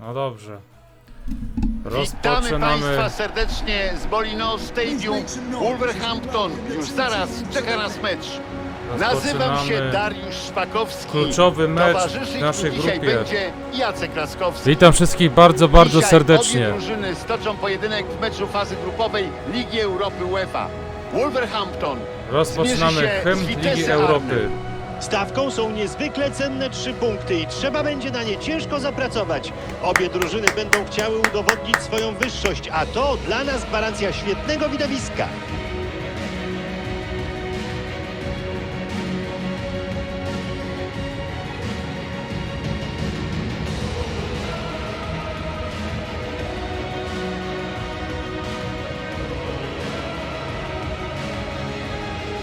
No dobrze. Witamy Rozpoczynamy. Państwa serdecznie z Molino Stadium. Wolverhampton już zaraz czeka nas mecz. Nazywam się Dariusz Szpakowski. kluczowy mecz Towarzyszyć w mi naszej dzisiaj grupie. będzie Jacek Laskowski. Witam wszystkich bardzo, bardzo Dzisiaj serdecznie. Obie drużyny stoczą pojedynek w meczu fazy grupowej Ligi Europy UEFA. Wolverhampton Rozpoczynamy zmierzy się z hymn Vitesse Ligi Arnhem. Stawką są niezwykle cenne trzy punkty i trzeba będzie na nie ciężko zapracować. Obie drużyny będą chciały udowodnić swoją wyższość, a to dla nas gwarancja świetnego widowiska.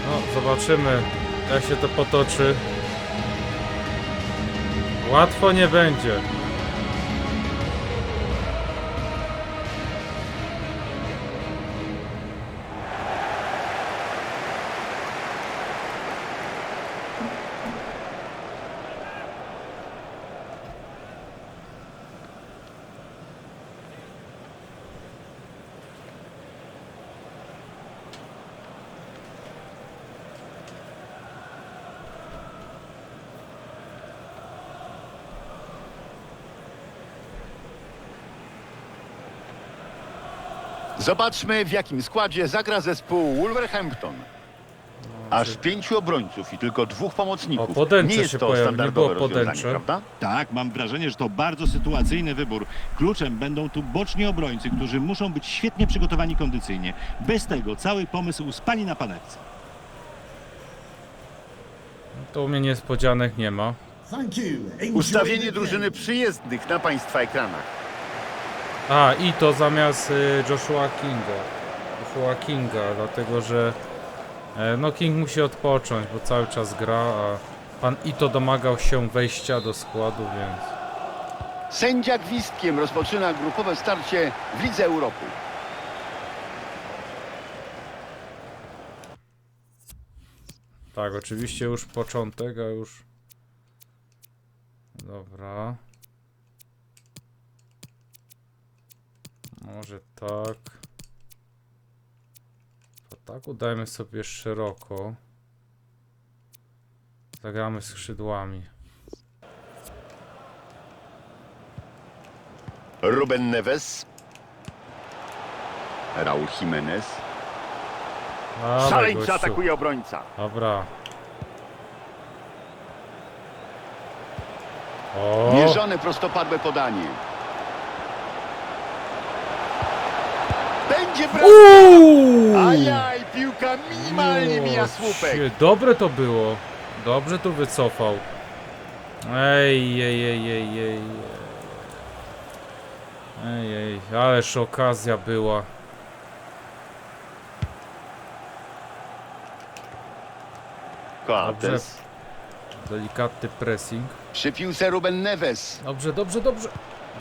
No, zobaczymy, jak się to potoczy. Łatwo nie będzie. Zobaczmy w jakim składzie zagra zespół Wolverhampton. Aż pięciu obrońców i tylko dwóch pomocników. Podęcze Nie jest się to pojawi- nie standardowe było rozwiązanie, podęcze. prawda? Tak, mam wrażenie, że to bardzo sytuacyjny wybór. Kluczem będą tu boczni obrońcy, którzy muszą być świetnie przygotowani kondycyjnie. Bez tego cały pomysł spali na panewce. To u mnie niespodzianek nie ma. Thank you. Enjoy Ustawienie drużyny przyjezdnych na Państwa ekranach. A, i to zamiast y, Joshua Kinga. Joshua Kinga, dlatego że e, no King musi odpocząć, bo cały czas gra, a pan Ito domagał się wejścia do składu, więc... Sędzia gwizdkiem rozpoczyna grupowe starcie w Lidze Europy. Tak, oczywiście już początek, a już... Dobra. Może tak. W ataku dajmy sobie szeroko. Zagramy skrzydłami. Ruben Neves. Raul Jimenez. Dawaj, Szaleńczy gościu. atakuje obrońca. Dobra. O! Mierzone prostopadłe podanie. Będzie bramka. Ajaj, piłka minimalnie mija słupek. Dobre to było. Dobrze tu wycofał. Ej, ej, ej, ej, ej. Ej, ej, ależ okazja była. Coates. Delikatny pressing. Przy piłce Ruben Neves. Dobrze, dobrze, dobrze.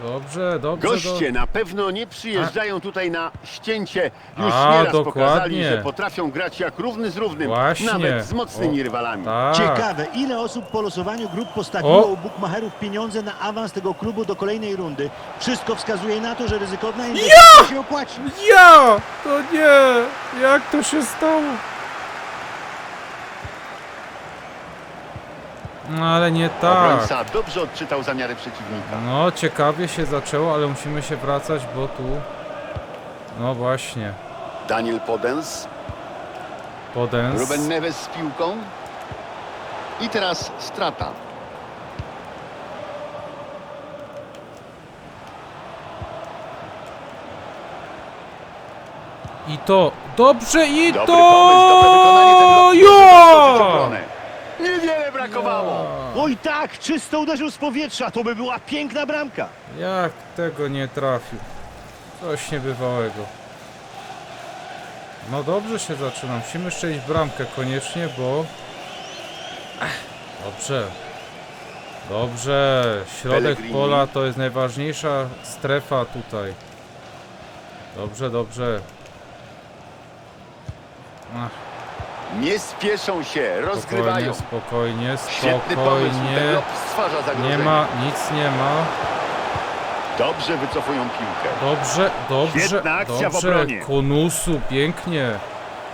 Dobrze, dobrze. Goście na pewno nie przyjeżdżają tutaj na ścięcie. Już A, nieraz dokładnie. pokazali, że potrafią grać jak równy z równym. Właśnie. Nawet z mocnymi O. rywalami. Tak. Ciekawe, ile osób po losowaniu grup postawiło O! u bukmacherów pieniądze na awans tego klubu do kolejnej rundy. Wszystko wskazuje na to, że ryzykowna inwestycja się opłaci. Ja! To nie! Jak to się stało? No ale nie tak. Obrońca dobrze odczytał zamiary przeciwnika. No ciekawie się zaczęło, ale musimy się wracać, bo tu... No właśnie. Daniel Podens. Podens. Ruben Neves z piłką. I teraz strata. I to. Dobrze i Dobry to! pomysł, dobre wykonanie ten lot. Przeskoczyć Jo! obronę. Brakowało. Oj tak, czysto uderzył z powietrza, to by była piękna bramka. Jak tego nie trafił? Coś niebywałego. No dobrze się zaczyna. Musimy strzelić bramkę koniecznie, bo... Dobrze. Dobrze. Środek Pellegrini. pola to jest najważniejsza strefa tutaj. Dobrze, dobrze. Ach, Nie spieszą się, rozgrywają. spokojnie, spokojnie, Świetny pomysł. Ten spokojnie. stwarza zagrożenie. Nie ma, nic nie ma. Dobrze wycofują piłkę. Dobrze, dobrze, Świetna akcja w dobrze. obronie. Konusu, pięknie.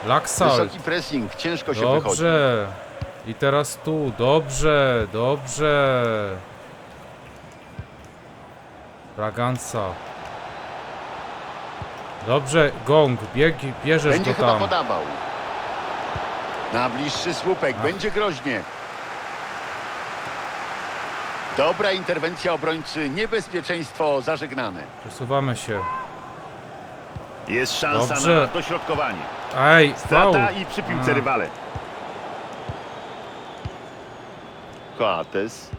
Laksal. Wysoki pressing, ciężko się wychodzi. Dobrze. I teraz tu, dobrze, dobrze. Braganca. Dobrze, gong, bieg, bierzesz Będzie go chyba tam. podawał. Na bliższy słupek, będzie groźnie. Dobra interwencja obrońcy, niebezpieczeństwo zażegnane. Przesuwamy się. Jest szansa Dobrze. na dośrodkowanie. Ej. Strata i przy piłce A. rywale. Coates.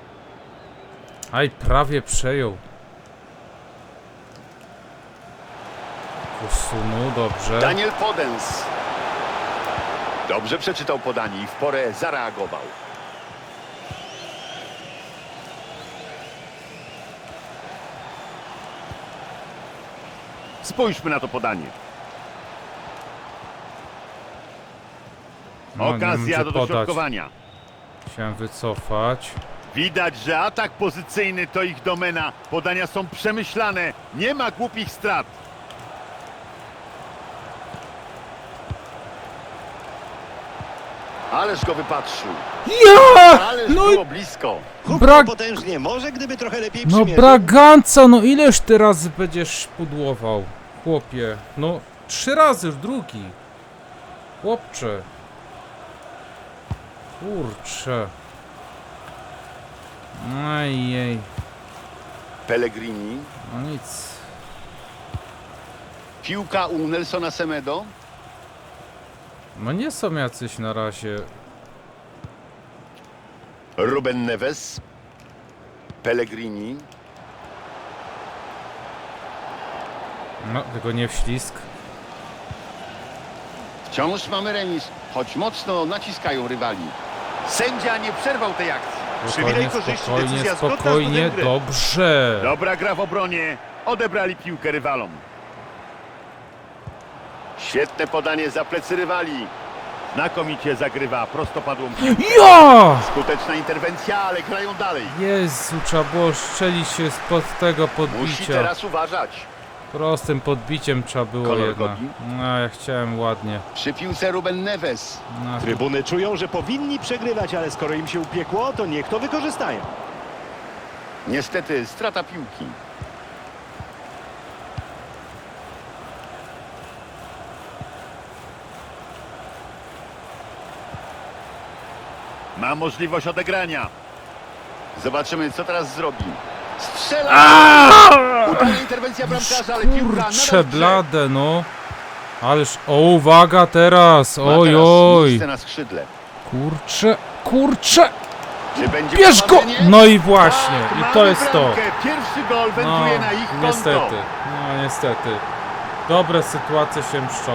Aj, prawie przejął. Kusunu, dobrze. Daniel Podens. Dobrze przeczytał podanie i w porę zareagował. Spójrzmy na to podanie. No, nie Okazja do podać. dośrodkowania. Chciałem wycofać. Widać, że atak pozycyjny to ich domena. Podania są przemyślane. Nie ma głupich strat. Ależ go wypatrzył. Ja! Ależ No było blisko. Huknął Brak- potężnie, może gdyby trochę lepiej No przymierzył. braganca, no ileż ty razy będziesz pudłował, chłopie? No trzy razy już drugi. Chłopcze. Kurcze. Ajej. Pellegrini. No nic. Piłka u Nelsona Semedo. No nie są jacyś na razie. Ruben Neves. Pellegrini. No, tylko nie wślizg. Wciąż mamy remis, choć mocno naciskają rywali. Sędzia nie przerwał tej akcji. Przywilej Spokojnie, korzyści, spokojnie, decyzja zgodna z spokojnie, kodem gry. dobrze. Dobra gra w obronie. Odebrali piłkę rywalom. Świetne podanie za plecy rywali. Znakomicie zagrywa prostopadłą. Ja! Skuteczna interwencja, ale grają dalej. Jezu, trzeba było strzelić się spod tego Musi podbicia. teraz uważać. Prostym podbiciem trzeba było Kolor jednak. No, ja chciałem ładnie. Przy piłce Ruben Neves. No, Trybuny czują, że powinni przegrywać, ale skoro im się upiekło, to niech to wykorzystają. Niestety strata piłki. Ma możliwość odegrania. Zobaczymy, co teraz zrobi. Strzela! Interwencja bramkarza, ale nadal Kurcze blade, no. Ależ, o uwaga teraz, oj oj. na skrzydle. Kurcze, kurcze, Czy będzie bierz go! prowadzenie? No i właśnie, Tak, i mamy to jest to. bramkę. Pierwszy gol No, wędruje na ich konto. niestety, no niestety. Dobre sytuacje się mszczą.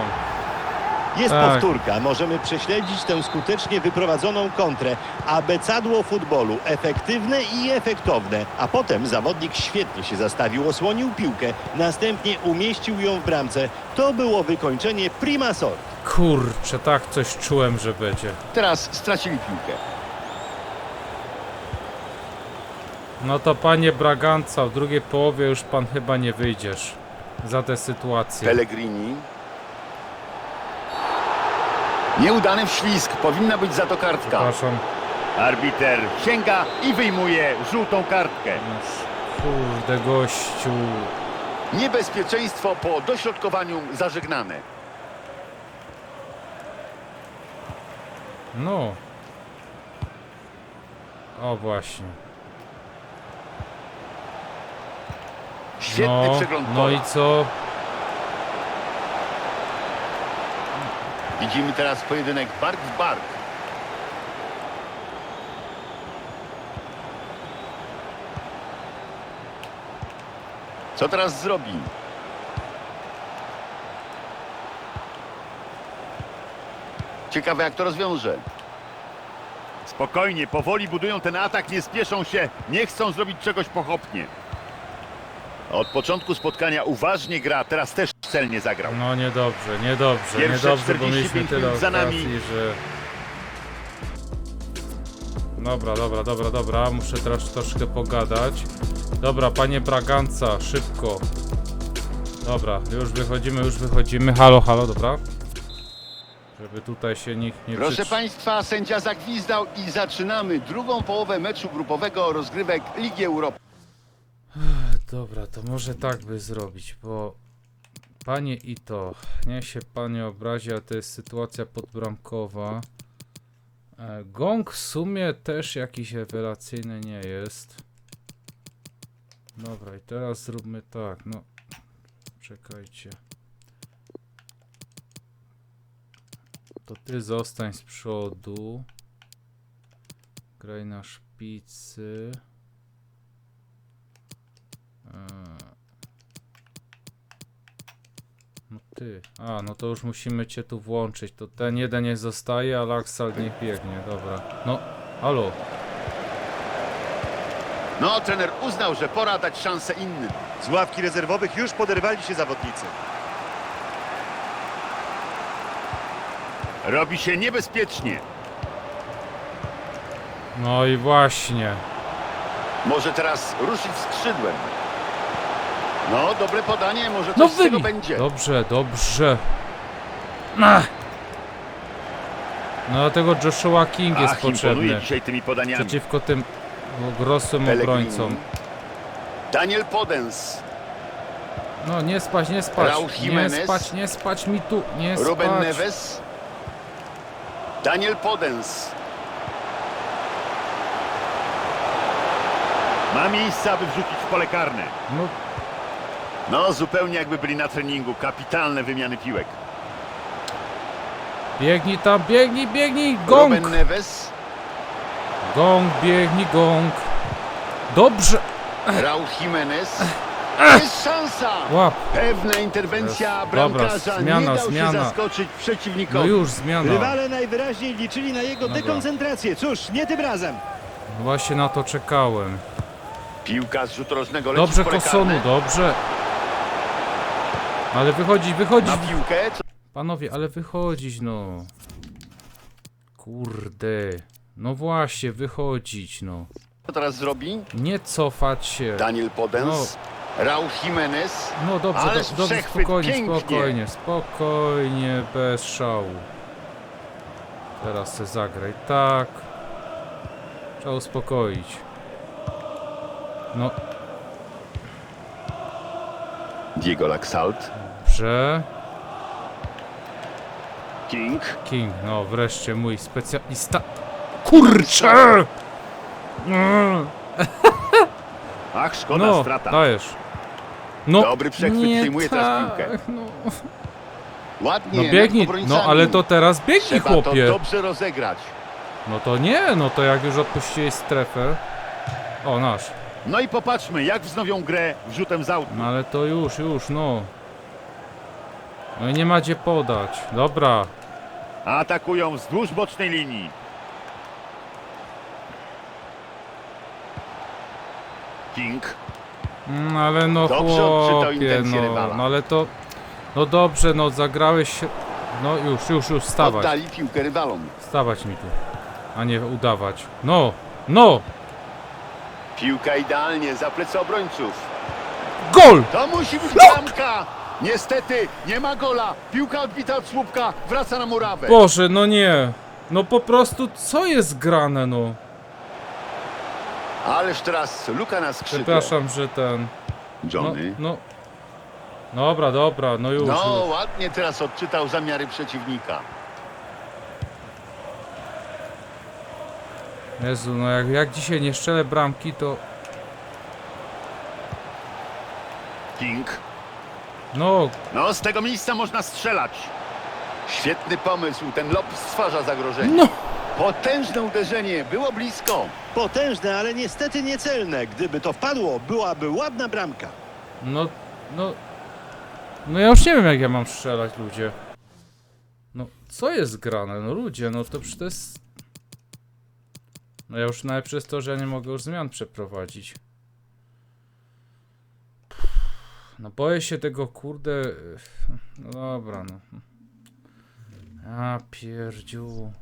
Jest Tak. powtórka, możemy prześledzić tę skutecznie wyprowadzoną kontrę. Abecadło futbolu, efektywne i efektowne. A potem zawodnik świetnie się zastawił, osłonił piłkę, następnie umieścił ją w bramce. To było wykończenie prima sort. Kurcze, tak coś czułem, że będzie. Teraz stracili piłkę. No to panie Braganca, w drugiej połowie już pan chyba nie wyjdziesz za tę sytuację. Pellegrini. Nieudany wślizg, powinna być za to kartka. Przepraszam. Arbiter sięga i wyjmuje żółtą kartkę. Kurde gościu. Niebezpieczeństwo po dośrodkowaniu zażegnane. No. O właśnie. Świetny No, przegląd no pola. i co? Widzimy teraz pojedynek bark w bark. Co teraz zrobi? Ciekawe jak to rozwiąże. Spokojnie, powoli budują ten atak, nie spieszą się, nie chcą zrobić czegoś pochopnie. Od początku spotkania uważnie gra, teraz też celnie zagrał. No niedobrze, niedobrze, Pierwsze niedobrze, bo 45 mieliśmy tyle minut za nami. okazji, że... Dobra, dobra, dobra, dobra. Muszę teraz troszkę pogadać. Dobra, panie Braganca, szybko. Dobra, już wychodzimy, już wychodzimy. Halo, halo, dobra. Żeby tutaj się nikt nie Proszę przytrzy- Państwa, sędzia zagwizdał i zaczynamy drugą połowę meczu grupowego rozgrywek Ligi Europy. Dobra, to może tak by zrobić, bo panie Ito, nie się panie obrazi, a to jest sytuacja podbramkowa. E, Gong w sumie też jakiś rewelacyjny nie jest. Dobra, i teraz zróbmy tak, no. Czekajcie. To ty zostań z przodu. Graj na szpicy. Eee. No ty. A, no to już musimy cię tu włączyć. To ten jeden nie zostaje, a Laksal niech biegnie. Dobra. No, halo. No, trener uznał, że pora dać szansę innym. Z ławki rezerwowych już poderwali się zawodnicy. Robi się niebezpiecznie. No i właśnie. Może teraz ruszyć skrzydłem. No, dobre podanie, może coś No z tego będzie. Dobrze, dobrze. Ach. No dlatego Joshua King jest Ach, potrzebny. dzisiaj tymi podaniami. Przeciwko tym Pellegrini. obrońcom. Daniel Podens, No nie spać, nie spać. Raul Nie spać, nie spać mi tu. Nie Ruben spać. Neves, Daniel Podens. Ma miejsce, aby wrzucić w pole karne. No No, zupełnie jakby byli na treningu. Kapitalne wymiany piłek. biegnij tam, biegnij, biegnij. Gong. Ruben Neves, Gong, biegnij, gong. Dobrze. Raul Jimenez. Jest szansa! Łap. Pewna interwencja Jest. Dobra, bramkarza. zmiana, Nie dał zmiana. się zaskoczyć No przeciwnikowi. już, zmiana. Rywale najwyraźniej liczyli na jego Dobra. dekoncentrację. Cóż, nie tym razem. Właśnie na to czekałem. Piłka z rzutu rożnego leci Dobrze, w pole Kosonu, karne. Ale wychodzić, wychodzić. Na piłkę. Panowie, ale wychodzić, no. Kurde. No właśnie, wychodzić, no. Co teraz zrobi? Nie cofać się. Daniel Podens. Raul Jimenez. No dobrze, Ależ do, dobrze, przechwyt, spokojnie, pięknie. spokojnie, spokojnie, bez szału. Teraz se zagraj tak. Trzeba uspokoić. No, Diego Laxalt. dobrze. King. King, no wreszcie mój specjalista. Kurczę! Mm, Ach, szkoda, No, strata. dajesz. No, Dobry przechwyt, nie przyjmuje teraz tak, piłkę. No, Ładnie. no nad biegnij, obrońcami. no ale to teraz biegnij Trzeba to chłopie. dobrze rozegrać. No to nie, no to jak już odpuściłeś strefę. O, nasz. No i popatrzmy, jak wznowią grę wrzutem z autu. No ale to już, już, no. No i nie ma gdzie podać. Dobra. Atakują wzdłuż bocznej linii. King. Mm, ale no Dobrze odczytał chłopie, intencje no, rywala. no ale to... No dobrze, no zagrałeś się... No już, już, już, stawać. Oddali piłkę rywalom. Stawać mi tu. A nie udawać. No, no! Piłka idealnie za plecy obrońców. Gol! To musi być No! bramka! Niestety, nie ma gola. Piłka odbita od słupka, wraca na murawę. Boże, no nie. No po prostu, co jest grane, no? Ależ teraz luka na skrzydle. Przepraszam, że ten... No, Johnny. no. Dobra, dobra, no już, No, już. ładnie teraz odczytał zamiary przeciwnika. Jezu, no jak, jak dzisiaj nie strzelę bramki, to... King. No, No, z tego miejsca można strzelać. Świetny pomysł, ten lob stwarza zagrożenie. no! Potężne uderzenie, było blisko. Potężne, ale niestety niecelne. Gdyby to wpadło, byłaby ładna bramka. No, no... No ja już nie wiem jak ja mam strzelać, ludzie. No, co jest grane? No ludzie, no to przecież to jest... No ja już nawet przez to, że ja nie mogę już zmian przeprowadzić. No boję się tego, kurde... No dobra, no. A pierdziu.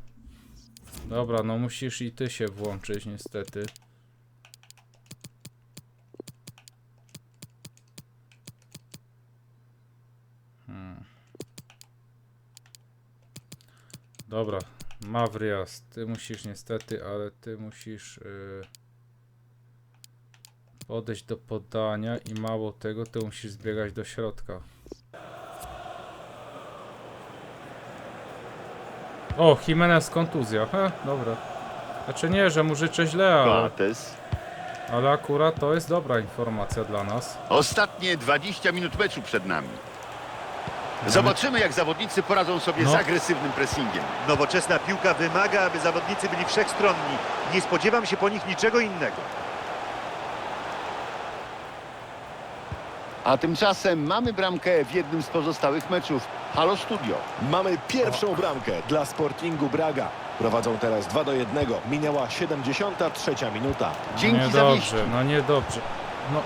Dobra, no musisz i ty się włączyć niestety. Hmm. Dobra, Mavrias, ty musisz niestety, ale ty musisz yy, podejść do podania i mało tego, ty musisz zbiegać do środka. O, Jimenez kontuzja. He, dobra. Znaczy nie, że mu życzę źle, ale, Coates. ale akurat to jest dobra informacja dla nas. Ostatnie 20 minut meczu przed nami. Zobaczymy, jak zawodnicy poradzą sobie No. z agresywnym pressingiem. Nowoczesna piłka wymaga, aby zawodnicy byli wszechstronni. Nie spodziewam się po nich niczego innego. A tymczasem mamy bramkę w jednym z pozostałych meczów. Halo Studio. Mamy pierwszą bramkę dla Sportingu Braga. Prowadzą teraz 2 do 1. Minęła 73 minuta. Dzięki za wieści. Niedobrze, no niedobrze. No,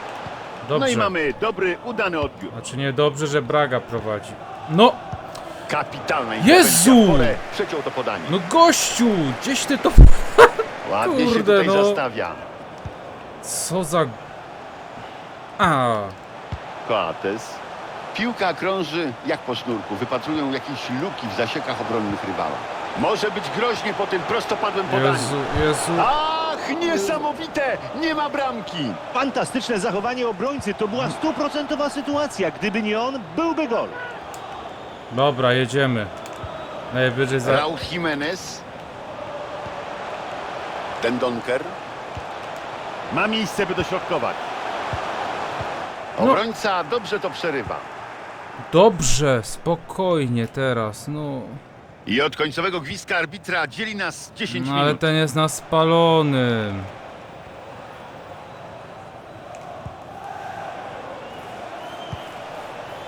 dobrze. No i mamy dobry, udany odbiór. Znaczy niedobrze, że Braga prowadzi. No, Kapitalna Jezu! Pole Przeciął to podanie. no gościu, gdzieś ty to... Ładnie się kurde, tutaj no. zastawia. Co za... A, Coates. Piłka krąży jak po sznurku. Wypatrują jakieś luki w zasiekach obronnych rywala. Może być groźnie po tym prostopadłym podaniu. Jezu, Jezu. Ach, niesamowite! Nie ma bramki! Fantastyczne zachowanie obrońcy. To była stuprocentowa sytuacja. Gdyby nie on, byłby gol. Dobra, jedziemy. Najwyżej za... Raul Jimenez. Ten Donker. Ma miejsce, by dośrodkować. No. Obrońca dobrze to przerywa. Dobrze, spokojnie teraz, no. I od końcowego gwizdka arbitra dzieli nas 10 no ale minut. ten jest na spalonym.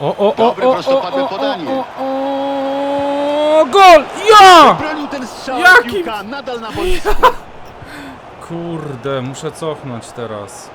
O, o, o, Dobre, o, o, prostopadłe o, podanie. O, o, o, gol! Ja! Bronił ten strzał, Jaki- piłka nadal na boisku. Kurde, muszę cofnąć teraz.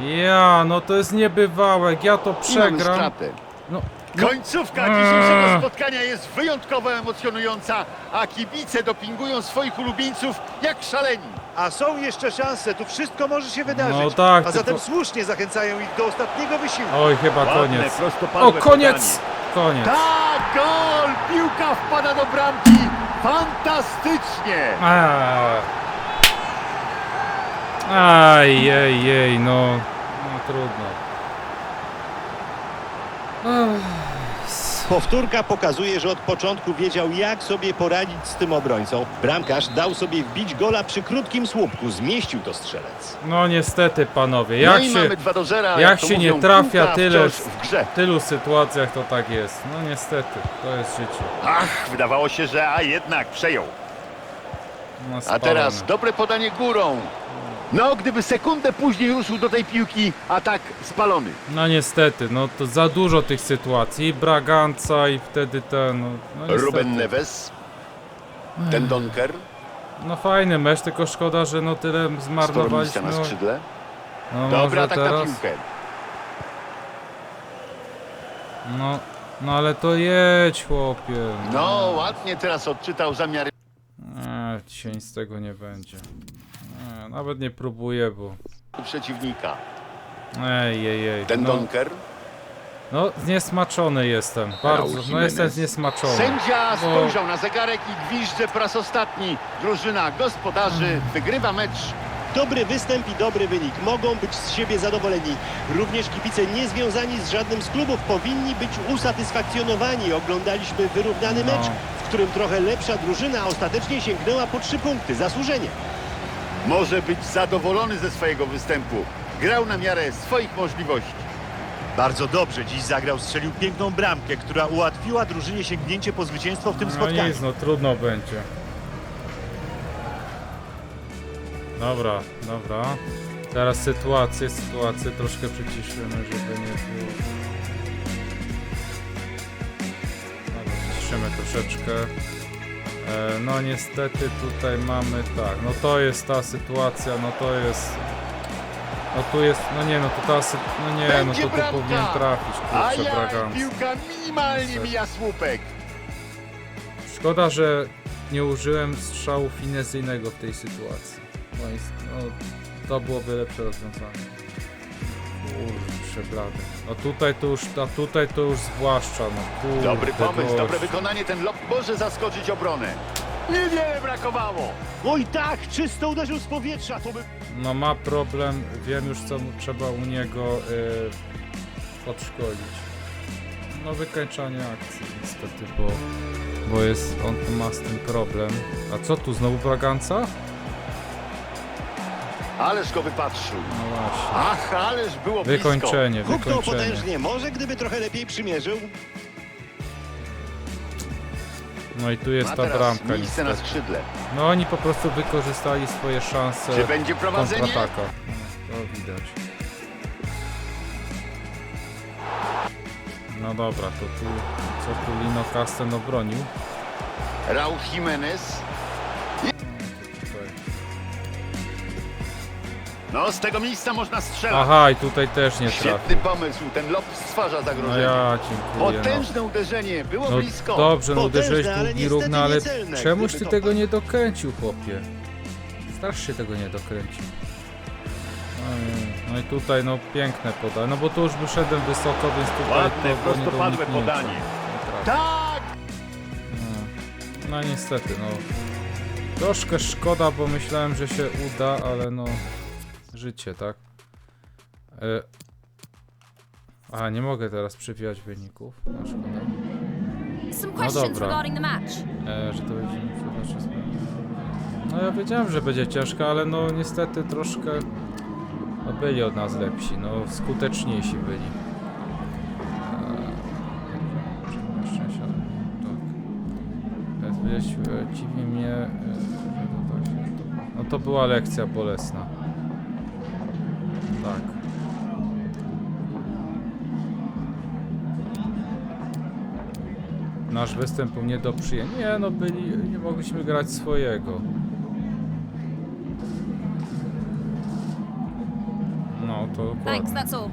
Ja, no to jest niebywałe, jak ja to I mamy przegram. stratę. No, Końcówka dzisiejszego spotkania jest wyjątkowo emocjonująca, a kibice dopingują swoich ulubieńców jak szaleni. A są jeszcze szanse. Tu wszystko może się wydarzyć. No tak, A zatem tylko- słusznie zachęcają ich do ostatniego wysiłku. oj, chyba Ładne, koniec. prostopadłe O, koniec! Koniec. Tak, gol! Piłka wpada do bramki. Fantastycznie! Eee. Aj, jej, jej, no. No trudno. Powtórka pokazuje, że od początku wiedział, jak sobie poradzić z tym obrońcą. Bramkarz dał sobie wbić gola przy krótkim słupku. Zmieścił to strzelec. No niestety, panowie, no jak i się mamy 2 do 0. jak to się nie mówią, trafia piłka tyle wciąż w grze. w tylu sytuacjach to tak jest. No niestety, to jest życie. Ach, wydawało się, że a jednak przejął. No, A teraz dobre podanie górą. No, gdyby sekundę później ruszył do tej piłki, a tak spalony. No niestety, no to za dużo tych sytuacji. Braganca i wtedy ten. No, no niestety. Ruben Neves. Ten Donker. No fajny mecz, tylko szkoda, że no tyle Sporo zmarnowaliśmy. miejsca na No, skrzydle. no może tak na teraz. piłkę. No, no ale to jedź, chłopie. No, ładnie teraz odczytał zamiary Nie, dzisiaj nic z tego nie będzie. Nie, nawet nie próbuję, bo... przeciwnika. Ej, ej, ej. Ten no, Donker. no, zniesmaczony jestem. Bardzo, no Jimenez. jestem zniesmaczony. Sędzia Bo- spojrzał na zegarek i gwizdże po raz ostatni. Drużyna gospodarzy wygrywa mecz. Dobry występ i dobry wynik. Mogą być z siebie zadowoleni. Również kibice niezwiązani z żadnym z klubów powinni być usatysfakcjonowani. Oglądaliśmy wyrównany No. mecz, w którym trochę lepsza drużyna ostatecznie sięgnęła po trzy punkty. Zasłużenie. Może być zadowolony ze swojego występu. Grał na miarę swoich możliwości. Bardzo dobrze dziś zagrał, strzelił piękną bramkę, która ułatwiła drużynie sięgnięcie po zwycięstwo w tym No spotkaniu. nic, no trudno będzie. Dobra, dobra. Teraz sytuację, sytuację troszkę przyciszymy, żeby nie było. Dobra, przyciszymy troszeczkę. E, no niestety tutaj mamy tak, no to jest ta sytuacja, no to jest... No tu jest, no nie no to ta sy... no nie no to tu powinien trafić, kurczę ja Braganca. piłka minimalnie mija słupek. Szkoda, że nie użyłem strzału finezyjnego w tej sytuacji. No, jest, no to byłoby lepsze rozwiązanie. Kurczę blady. No tutaj to już, a tutaj to już zwłaszcza, no kurde, Dobry pomysł, dobre gość. wykonanie. Ten lob może zaskoczyć obronę. Niewiele brakowało. Oj tak, czysto uderzył z powietrza, to by... No ma problem, wiem już co mu trzeba u niego y, podszkolić. No wykańczanie akcji niestety, bo, bo jest, on ma z tym problem. A co tu, znowu braganca? Ależ go wypatrzył. No właśnie. Ach, ależ było blisko. Wykończenie, Huknął wykończenie. potężnie, może gdyby trochę lepiej przymierzył. No i tu jest Ma ta teraz bramka miejsce na niestety. skrzydle. No oni po prostu wykorzystali swoje szanse Czy będzie prowadzenie? kontratakach. No, to widać. No dobra, to tu, co tu Lino Casten obronił? Raul Jimenez. No, z tego miejsca można strzelać. Aha, i tutaj też nie Świetny trafił. pomysł. Ten lob stwarza No zagrożenie. ja dziękuję. Potężne uderzenie. Było No, no blisko. dobrze, no Potężne, uderzyłeś ale długi niestety no ale niecelne. czemuś Gdyby ty to tego nie dokręcił, chłopie? Strasz się tego nie dokręcił. No i, no i tutaj no piękne podanie, no bo tu już wyszedłem wysoko, więc tutaj Ładne, to było nie do prostopadłe uniknięcia. podanie. Nie trafił. Tak! No, no niestety, no. Troszkę szkoda, bo myślałem, że się uda, ale no. Życie, tak? E... A, nie mogę teraz przewijać wyników. No szkoda. No dobra. E, że to będzie mi przepraszam. No ja wiedziałem, że będzie ciężko, ale no niestety troszkę no, byli od nas lepsi, no skuteczniejsi byli. Szczęście, tak. E, dziwi mnie, e, tak no to była lekcja bolesna. Nasz występ był nie do przyjęcia. Nie, no byli, nie mogliśmy grać swojego. No to Thanks, that's all.